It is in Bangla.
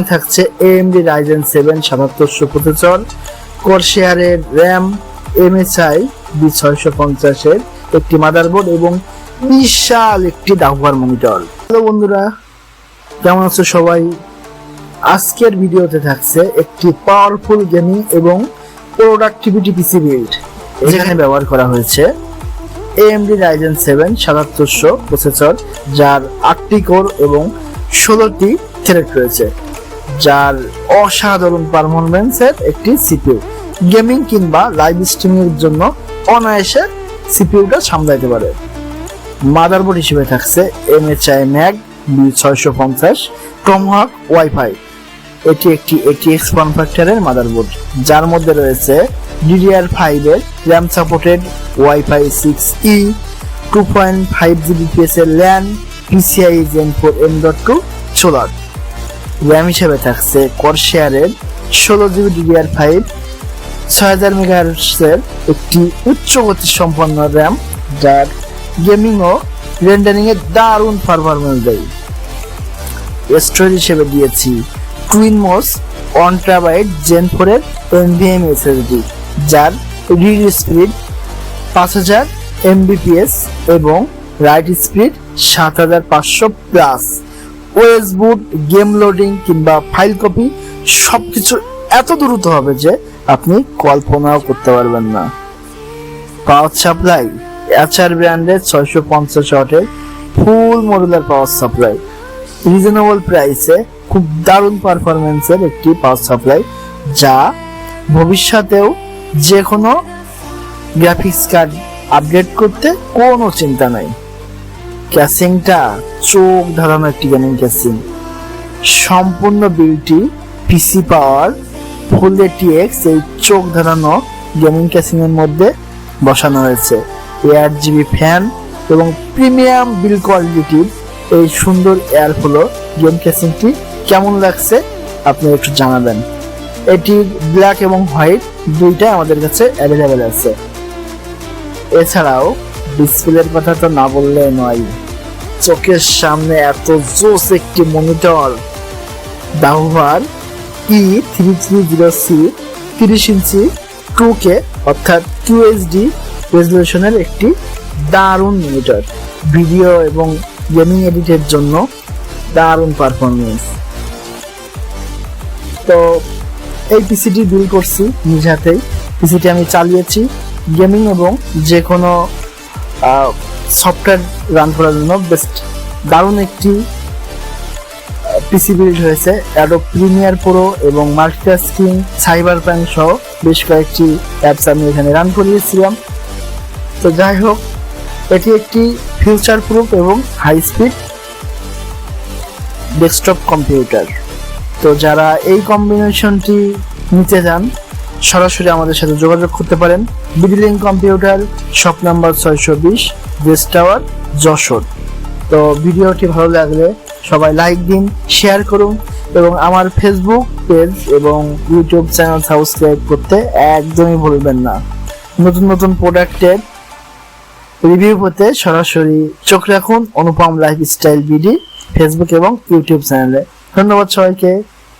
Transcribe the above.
এখানে থাকছে এএমডি রাইজেন সেভেন সাতাত্তরশো প্রসেসর কোরশেয়ারের র্যাম এমএসআই বি ছয়শো পঞ্চাশের একটি মাদারবোর্ড এবং বিশাল একটি দাহবার মনিটর হ্যালো বন্ধুরা, কেমন আছো সবাই? আজকের ভিডিওতে থাকছে একটি পাওয়ারফুল গেমিং এবং প্রোডাক্টিভিটি পিসি বিল্ড এখানে ব্যবহার করা হয়েছে AMD Ryzen 7 সাতাত্তরশো প্রসেসর যার আটটি কোর এবং ষোলোটি থ্রেড রয়েছে। যার অসাধারণ পারফরমেন্সের একটি সিপিউ গেমিং কিংবা লাইভ স্ট্রিমিং এর জন্য অনায়াসে সিপিউটা সামলাইতে পারে। মাদারবোর্ড হিসেবে থাকছে এমএচআই ম্যাগ বি ছয়শো পঞ্চাশ টমহাক ওয়াইফাই এটি একটি এটিএক্স ফর্ম ফ্যাক্টরের মাদারবোর্ড, যার মধ্যে রয়েছে ডিডিআর ফাইভের RAM supported WiFi six E two point five Gbps এর LAN Gen four M dot two solar RAM হিসেবে থাকছে করশেয়ারের ষোলো জিবি ডিডিআর ফাইভ ছয় হাজার মেগাহার্টসের একটি উচ্চ গতি সম্পন্ন র্যাম যার গেমিং ও রেন্ডারিং এর দারুণ পারফরমেন্স দেয়। স্টোরেজ হিসেবে দিয়েছি twin mos one terabyte Gen ফোরের এনভিএম এসএসডি যার রিড স্পিড পাঁচ হাজার এমবিপিএস এবং রাইট স্পিড সাত হাজার পাঁচশো plus OS boot game loading কিংবা ফাইল কপি সব কিছু এত দ্রুত হবে যে আপনি কল্পনাও করতে পারবেন না। পাওয়ার সাপ্লাই এচআর ব্র্যান্ডের ছয়শো পঞ্চাশ ওয়াটের full modular power supply reasonable প্রাইসে খুব দারুণ পারফরমেন্সের একটি পাওয়ার সাপ্লাই যা ভবিষ্যতেও যে কোনো গ্রাফিক্স কার্ড আপডেট করতে কোনো চিন্তা নাই। ক্যাসিংটা চোখ ধারানো একটি গেমিং ক্যাসিং। সম্পূর্ণ বিলটি পিসি পাওয়ার ফুল এটিএক্স এই চোখ ধারানো গেমিং ক্যাসিং এর মধ্যে বসানো হয়েছে। এয়ার জিবি ফ্যান এবং প্রিমিয়াম বিল কোয়ালিটির এই সুন্দর এয়ার ফ্লো গেম ক্যাসিংটি কেমন লাগছে আপনি একটু জানাবেন। এটি ব্ল্যাক এবং হোয়াইট দুইটাই আমাদের কাছে অ্যাভেলেবেল আছে। এছাড়াও ডিসপ্লের কথা তো না বললে নয়। চোখের সামনে এত জোস একটি monitor. দাহুয়ার E three three zero C তিরিশ ইঞ্চি টু কে অর্থাৎ টু এইচডি রেজলিউশনের একটি দারুণ মনিটর। ভিডিও এবং গেমিং এডিটের জন্য দারুণ পারফরমেন্স তো এই পিসিটি বিল করছি নিজ হাতেই। পিসিটি আমি চালিয়েছি গেমিং এবং যে কোনো সফটওয়্যার রান করার জন্য বেস্ট দারুণ একটি পিসি বিল্ড হয়েছে। অ্যাডো প্রিমিয়ার প্রো এবং মাল্টিটাস্কিং সাইবার প্যাঙ্ক সহ বেশ কয়েকটি অ্যাপস আমি এখানে রান করিয়েছিলাম। তো যাই হোক, এটি একটি ফিউচার প্রুফ এবং হাই স্পিড ডেস্কটপ কম্পিউটার তো যারা এই কম্বিনেশনটি নিতে চান সরাসরি আমাদের সাথে যোগাযোগ করতে পারেন। বিডিলিং কম্পিউটার, শপ নাম্বার ছয়শো বিশ, গেস্ট টাওয়ার, যশোর। তো ভিডিওটি ভালো লাগলে সবাই লাইক দিন, শেয়ার করুন এবং আমার ফেসবুক পেজ এবং ইউটিউব চ্যানেল সাবস্ক্রাইব করতে একদমই ভুলবেন না। নতুন নতুন প্রোডাক্টের রিভিউ পেতে সরাসরি চোখ রাখুন অনুপম লাইফস্টাইল বিডি ফেসবুক এবং ইউটিউব চ্যানেলে ধন্যবাদ সবাইকে।